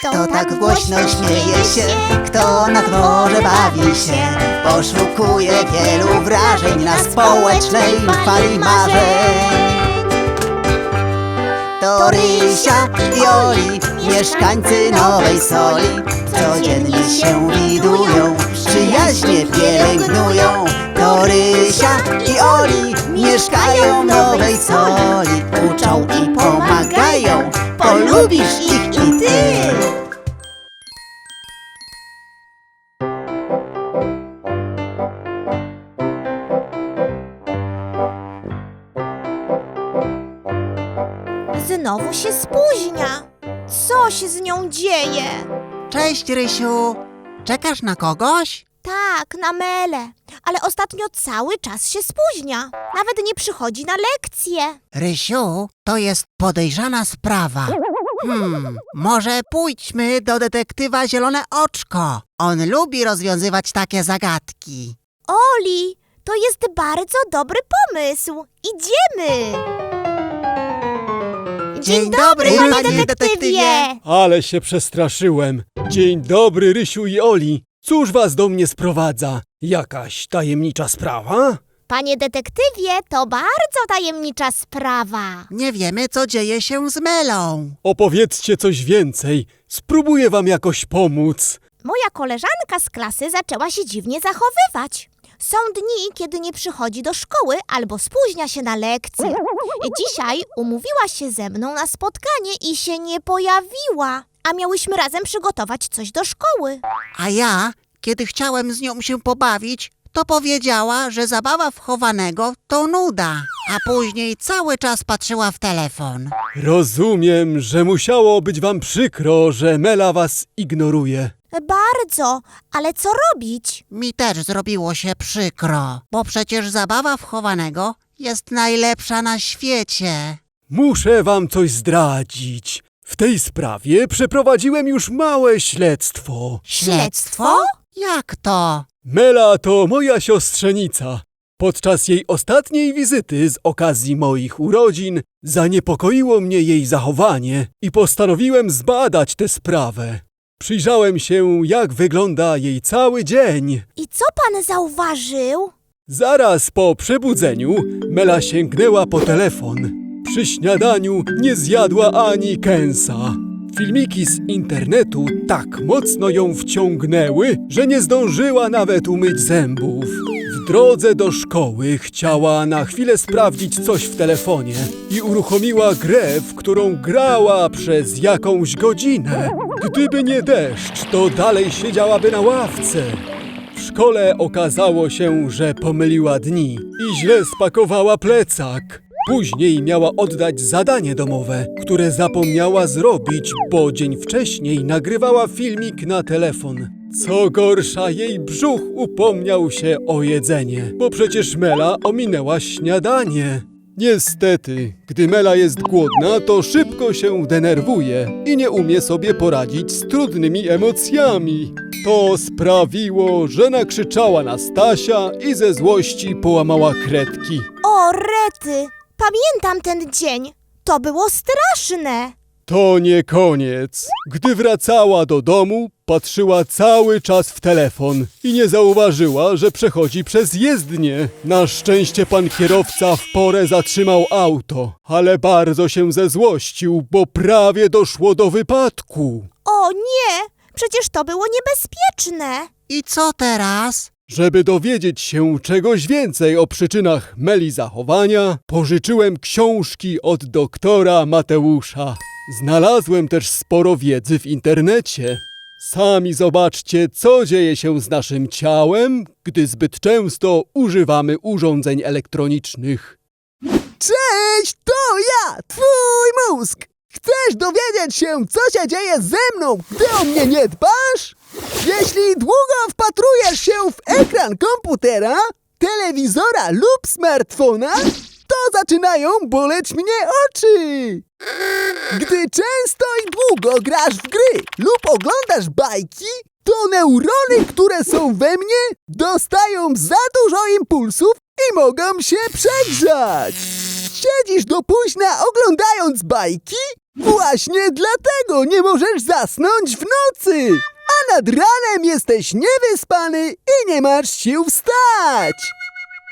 Kto tak głośno śmieje się, kto na dworze bawi się, poszukuje wielu wrażeń na społecznej fali marzeń. To Rysia i Oli, mieszkańcy Nowej Soli, codziennie się widują, przyjaźnie pielęgnują. To Rysia i Oli, mieszkają w Nowej Soli, uczą i pomagają, polubisz Znowu się spóźnia. Co się z nią dzieje? Cześć Rysiu, czekasz na kogoś? Tak, na mele, ale ostatnio cały czas się spóźnia. Nawet nie przychodzi na lekcje. Rysiu, to jest podejrzana sprawa. Hmm, może pójdźmy do detektywa Zielone Oczko. On lubi rozwiązywać takie zagadki. Oli, to jest bardzo dobry pomysł. Idziemy. Dzień dobry, panie detektywie. Ale się przestraszyłem. Dzień dobry, Rysiu i Oli. Cóż was do mnie sprowadza? Jakaś tajemnicza sprawa? Panie detektywie, to bardzo tajemnicza sprawa. Nie wiemy, co dzieje się z Melą. Opowiedzcie coś więcej. Spróbuję wam jakoś pomóc. Moja koleżanka z klasy zaczęła się dziwnie zachowywać. Są dni, kiedy nie przychodzi do szkoły albo spóźnia się na lekcje. Dzisiaj umówiła się ze mną na spotkanie i się nie pojawiła. A miałyśmy razem przygotować coś do szkoły. A ja, kiedy chciałem z nią się pobawić, to powiedziała, że zabawa wchowanego to nuda, a później cały czas patrzyła w telefon. Rozumiem, że musiało być wam przykro, że Mela was ignoruje. Bardzo, ale co robić? Mi też zrobiło się przykro, bo przecież zabawa wchowanego jest najlepsza na świecie. Muszę wam coś zdradzić. W tej sprawie przeprowadziłem już małe śledztwo. Śledztwo? Jak to? Mela to moja siostrzenica. Podczas jej ostatniej wizyty z okazji moich urodzin zaniepokoiło mnie jej zachowanie i postanowiłem zbadać tę sprawę. Przyjrzałem się, jak wygląda jej cały dzień. I co pan zauważył? Zaraz po przebudzeniu Mela sięgnęła po telefon. Przy śniadaniu nie zjadła ani kęsa. Filmiki z internetu tak mocno ją wciągnęły, że nie zdążyła nawet umyć zębów. W drodze do szkoły chciała na chwilę sprawdzić coś w telefonie i uruchomiła grę, w którą grała przez jakąś godzinę. Gdyby nie deszcz, to dalej siedziałaby na ławce. W szkole okazało się, że pomyliła dni i źle spakowała plecak. Później miała oddać zadanie domowe, które zapomniała zrobić, bo dzień wcześniej nagrywała filmik na telefon. Co gorsza, jej brzuch upomniał się o jedzenie, bo przecież Mela ominęła śniadanie. Niestety, gdy Mela jest głodna, to szybko się denerwuje i nie umie sobie poradzić z trudnymi emocjami. To sprawiło, że nakrzyczała na Stasia i ze złości połamała kredki. O, rety! Pamiętam ten dzień. To było straszne. To nie koniec. Gdy wracała do domu, patrzyła cały czas w telefon i nie zauważyła, że przechodzi przez jezdnię. Na szczęście pan kierowca w porę zatrzymał auto, ale bardzo się zezłościł, bo prawie doszło do wypadku. O nie! Przecież to było niebezpieczne. I co teraz? Żeby dowiedzieć się czegoś więcej o przyczynach Meli zachowania, pożyczyłem książki od doktora Mateusza. Znalazłem też sporo wiedzy w internecie. Sami zobaczcie, co dzieje się z naszym ciałem, gdy zbyt często używamy urządzeń elektronicznych. Cześć, to ja, twój mózg! Chcesz dowiedzieć się, co się dzieje ze mną, gdy o mnie nie dbasz? Jeśli długo wpatrujesz się w ekran komputera, telewizora lub smartfona, to zaczynają boleć mnie oczy. Gdy często i długo grasz w gry lub oglądasz bajki, to neurony, które są we mnie, dostają za dużo impulsów i mogą się przegrzać. siedzisz do późna oglądając bajki? Właśnie dlatego nie możesz zasnąć w nocy! A nad ranem jesteś niewyspany i nie masz sił wstać!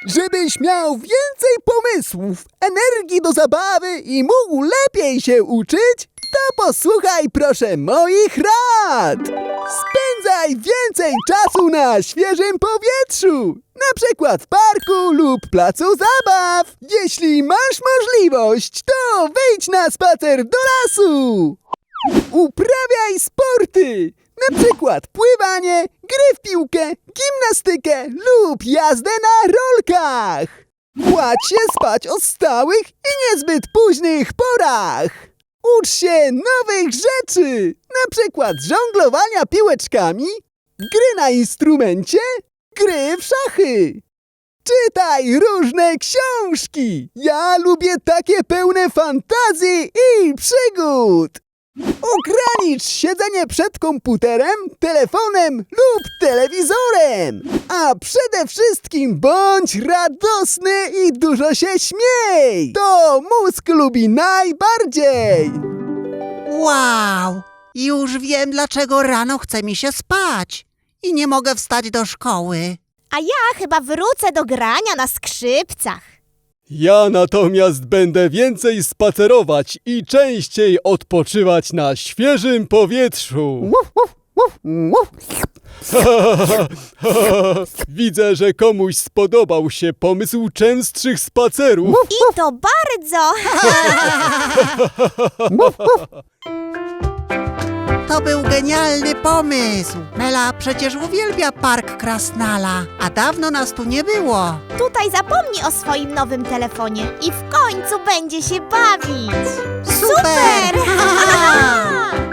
Żebyś miał więcej pomysłów, energii do zabawy i mógł lepiej się uczyć, to posłuchaj proszę moich rad! Spędzaj więcej czasu na świeżym powietrzu, na przykład w parku lub placu zabaw. Jeśli masz możliwość, to wyjdź na spacer do lasu. Uprawiaj sporty, na przykład pływanie, gry w piłkę, gimnastykę lub jazdę na rolkach. Kładź się spać o stałych i niezbyt późnych porach. Ucz się nowych rzeczy, na przykład żonglowania piłeczkami, gry na instrumencie, gry w szachy. Czytaj różne książki. Ja lubię takie pełne fantazji i przygód. Ogranicz siedzenie przed komputerem, telefonem lub telewizorem. A przede wszystkim bądź radosny i dużo się śmiej. To mózg lubi najbardziej. Wow! Już wiem, dlaczego rano chce mi się spać i nie mogę wstać do szkoły. A ja chyba wrócę do grania na skrzypcach. Ja natomiast będę więcej spacerować i częściej odpoczywać na świeżym powietrzu. Widzę, że komuś spodobał się pomysł częstszych spacerów. I to bardzo! To był genialny pomysł. Mela przecież uwielbia park Krasnala, a dawno nas tu nie było. Tutaj zapomni o swoim nowym telefonie i w końcu będzie się bawić. Super!